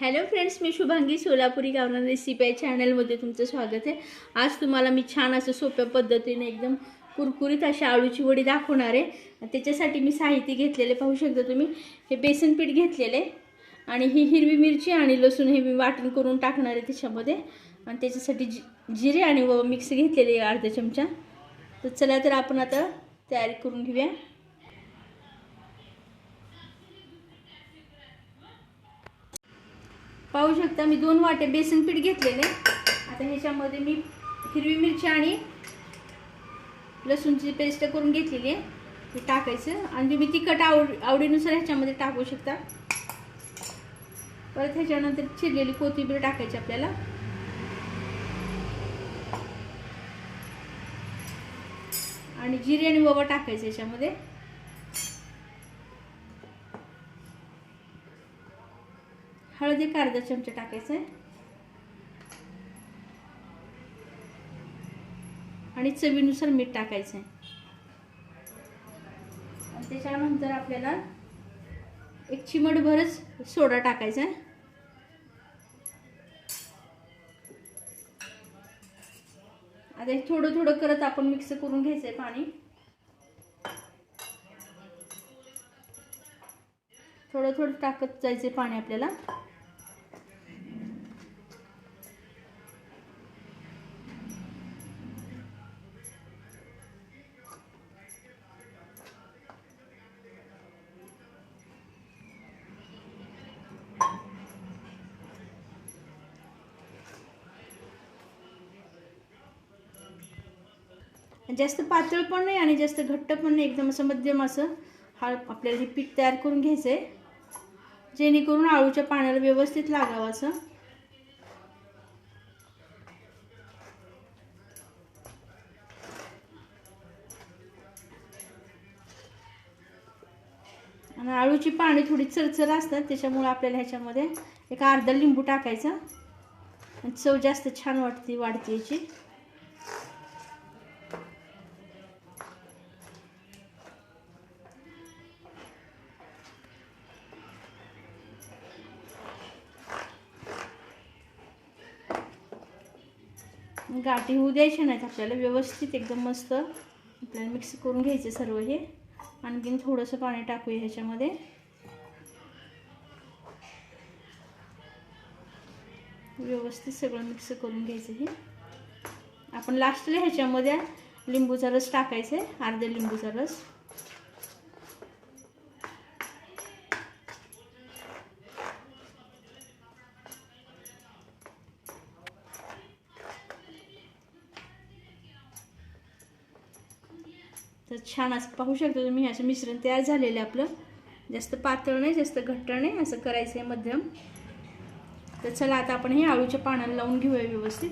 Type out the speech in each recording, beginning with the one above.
Hello friends मी शुभांगी सोलापुरी गावरान recipe आहे चॅनलमध्ये तुमचं स्वागत आहे. आज तुम्हाला मी छान असं सोप्या पद्धतीने एकदम कुरकुरीत अशी आळूची वडी दाखवणार आहे. त्याच्यासाठी मी साहित्य घेतलेले पाहू शकता तुम्ही. हे बेसन पीठ घेतलेले आणि ही हिरवी मिरची आणि लसूण हे मी वाटण करून टाकणार आहे त्याच्यामध्ये. आणि त्याच्यासाठी जि जिरे आणि व मिक्स घेतलेले अर्धा चमचा. तर चला तर आपण आता तयारी करून घेऊया. पाहू शकता मी दोन वाटे बेसन पीठ घेतलेले. आता ह्याच्यामध्ये मी हिरवी मिरची आणि लसूणची पेस्ट करून घेतलेली आहे. ते टाकायचं. आणि तुम्ही तिखट आवड आवडीनुसार ह्याच्यामध्ये टाकू शकता. परत ह्याच्यानंतर चिरलेली कोथिंबीर टाकायची आपल्याला. आणि जिरे आणि ओवा टाकायचं याच्यामध्ये हळद एक अर्धा चमचा टाकायचं आहे. आणि चवीनुसार मीठ टाकायचं आहे. आणि त्याच्यानंतर आपल्याला एक चिमटभरच सोडा टाकायचा आहे. आता थोडं थोडं करत आपण मिक्स करून घ्यायचं आहे पाणी. थोडं थोडं टाकत जायचं पाणी आपल्याला. जास्त पातळ पण नाही आणि जास्त घट्ट पण नाही. एकदम असं मध्यम असं हा आपल्याला हे पीठ तयार करून घ्यायचं आहे जेणेकरून आळूच्या पाण्याला व्यवस्थित लागावं असं. आणि आळूची पाणी थोडी चरचर असतात त्याच्यामुळे आपल्याला ह्याच्यामध्ये एक अर्धा लिंबू टाकायचा. आणि चव जास्त छान वाटते वाढते याची. गाठी होऊ द्यायच्या नाहीत आपल्याला. व्यवस्थित एकदम मस्त आपल्याला मिक्स करून घ्यायचं सर्व हे. आणखीन थोडंसं पाणी टाकूया ह्याच्यामध्ये. व्यवस्थित सगळं मिक्स करून घ्यायचं हे. आपण लास्टला ह्याच्यामध्ये लिंबूचा रस टाकायचा आहे. अर्ध्या लिंबूचा रस. तर छान असं पाहू शकता तुम्ही असं मिश्रण तयार झालेलं आहे आपलं. जास्त पातळ नाही जास्त घट्ट नाही असं करायचं आहे मध्यम. तर चला आता आपण हे आळूच्या पानाला लावून घेऊया व्यवस्थित.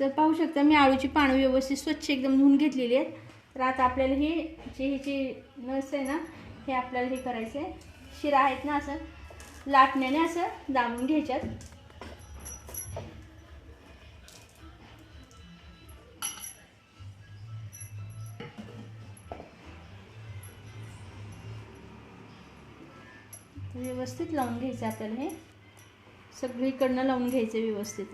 तर पाहू शकता मी आळूची पानं व्यवस्थित स्वच्छ एकदम धुवून घेतलेली आहेत. तर आता आपल्याला हे जे हे जे नस आहे ना हे आपल्याला हे करायचं आहे शिरा आहेत ना असं लाटण्याने असं दाबून घ्यायच्यात. व्यवस्थित लावून घ्यायचं आपल्याला हे. सगळीकडनं लावून घ्यायचं व्यवस्थित.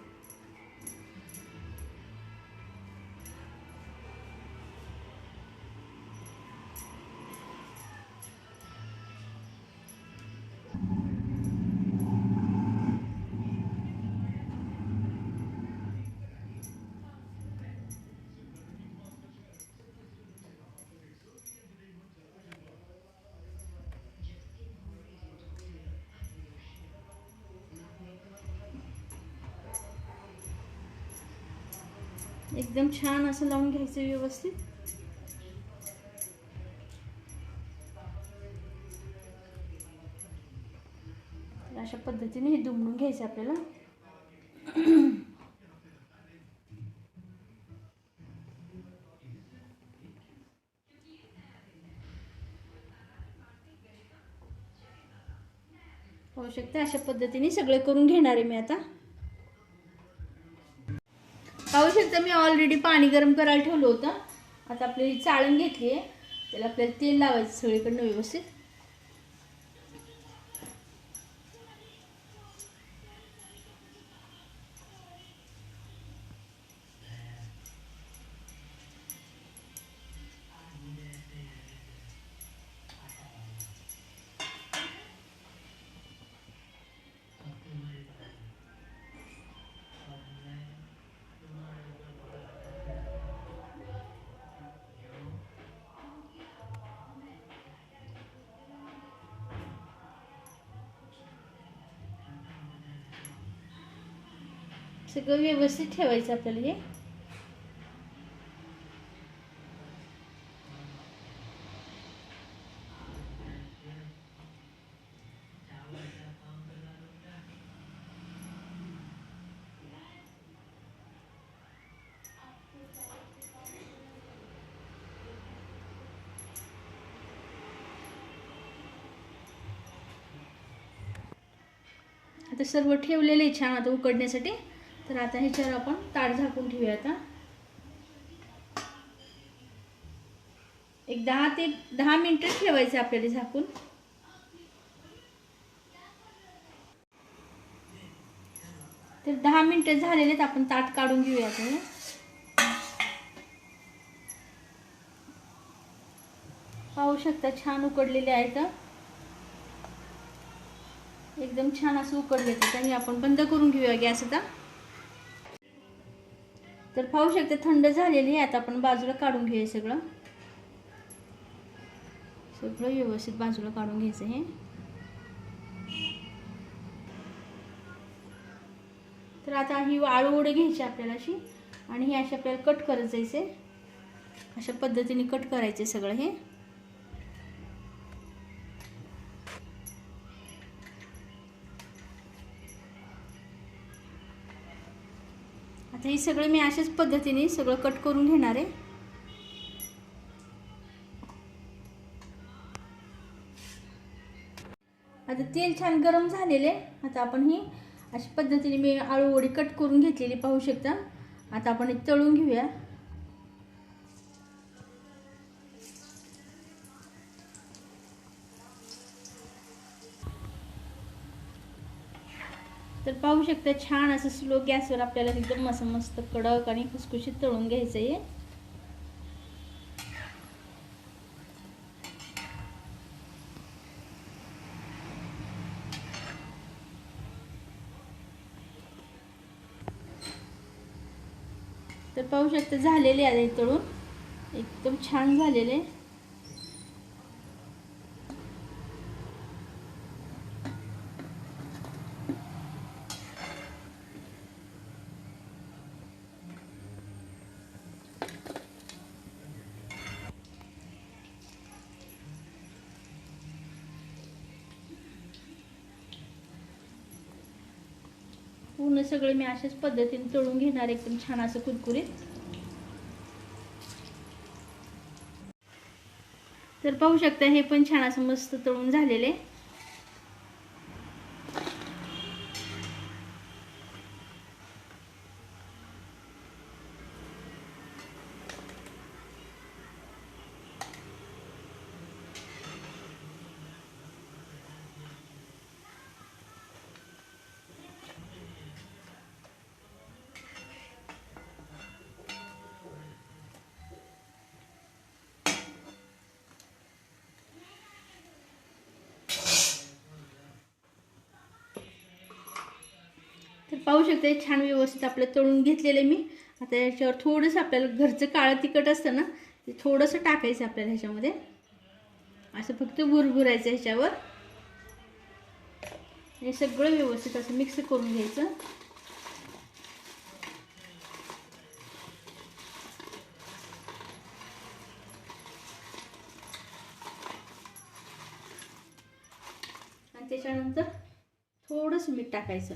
एकदम छान असं लावून घ्यायचं व्यवस्थित. अशा पद्धतीने हे दुमडून घ्यायचं आपल्याला. पाहू शकते अशा पद्धतीने सगळे करून घेणार आहे मी आता. पाहू मी ऑलरेडी पाणी गरम करायला ठेवलं होतं. आता आपली चाळण घेतली आहे. त्याला आपल्याला तेल लावायचं सगळीकडनं व्यवस्थित. सगळं व्यवस्थित ठेवायचं आपल्याला हे. आता सर्व ठेवलेलं आहे छान आता उकडण्यासाठी. तर आता ह्याच्यावर आपण ताट झाकून ठेवूया आता. एक दहा ते दहा मिनटं ठेवायचे आपल्याला झाकून. तर दहा मिनिटं झालेले आपण ताट काढून घेऊया आता पाहू शकता छान उकडलेले आहेत. एकदम छान असं उकडले घेते आपण बंद करून घेऊया गॅस आता. तर पाहू शकते थंड झालेली आहे. आता आपण बाजूला काढून घेऊया सगळं. सगळं व्यवस्थित बाजूला काढून घ्यायचं हे. तर आता ही आळू उडे घ्यायची आपल्याला अशी आणि हे अशी आपल्याला कट करत जायचे अशा पद्धतीने कट करायचे सगळं हे. आता हे सगळं मी अशाच पद्धतीने सगळं कट करून घेणार आहे. आता तेल छान गरम झालेले आता आपण ही अशा पद्धतीने मी आळूवडी कट करून घेतलेली पाहू शकता. आता आपण हे तळून घेऊया. तर पाहू शकता छान असं स्लो गॅसवर आपल्याला एकदम असं मस्त कडक आणि खुसखुशीत तळून घ्यायचं आहे. तर पाहू शकता झालेले आहे तळून. एकदम छान झालेले. पूर्ण सगळे मी अशाच पद्धतीने तळून घेणार एकदम छान असं कुरकुरीत. तर पाहू शकता हे पण छान असं मस्त तळून झालेले पाहू शकता. छान व्यवस्थित आपलं तळून घेतलेलं आहे मी. आता याच्यावर थोडंसं आपल्याला घरचं काळं तिखट असतं ना ते थोडंसं टाकायचं आपल्याला ह्याच्यामध्ये. असं फक्त भुरभुरायचं ह्याच्यावर. हे सगळं व्यवस्थित असं मिक्स करून घ्यायचं. आणि त्याच्यानंतर थोडंसं मीठ टाकायचं.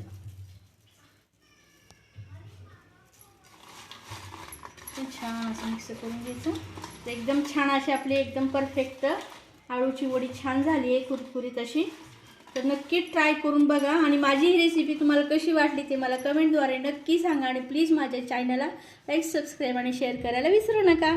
छान असं मिक्स करून घ्यायचं. तर एकदम छान अशी आपली एकदम परफेक्ट आळूची वडी छान झाली आहे कुरकुरीत अशी. तर नक्की ट्राय करून बघा आणि माझी ही रेसिपी तुम्हाला कशी वाटली ते मला कमेंटद्वारे नक्की सांगा आणि प्लीज माझ्या चॅनलला लाईक सबस्क्राईब आणि शेअर करायला विसरू नका.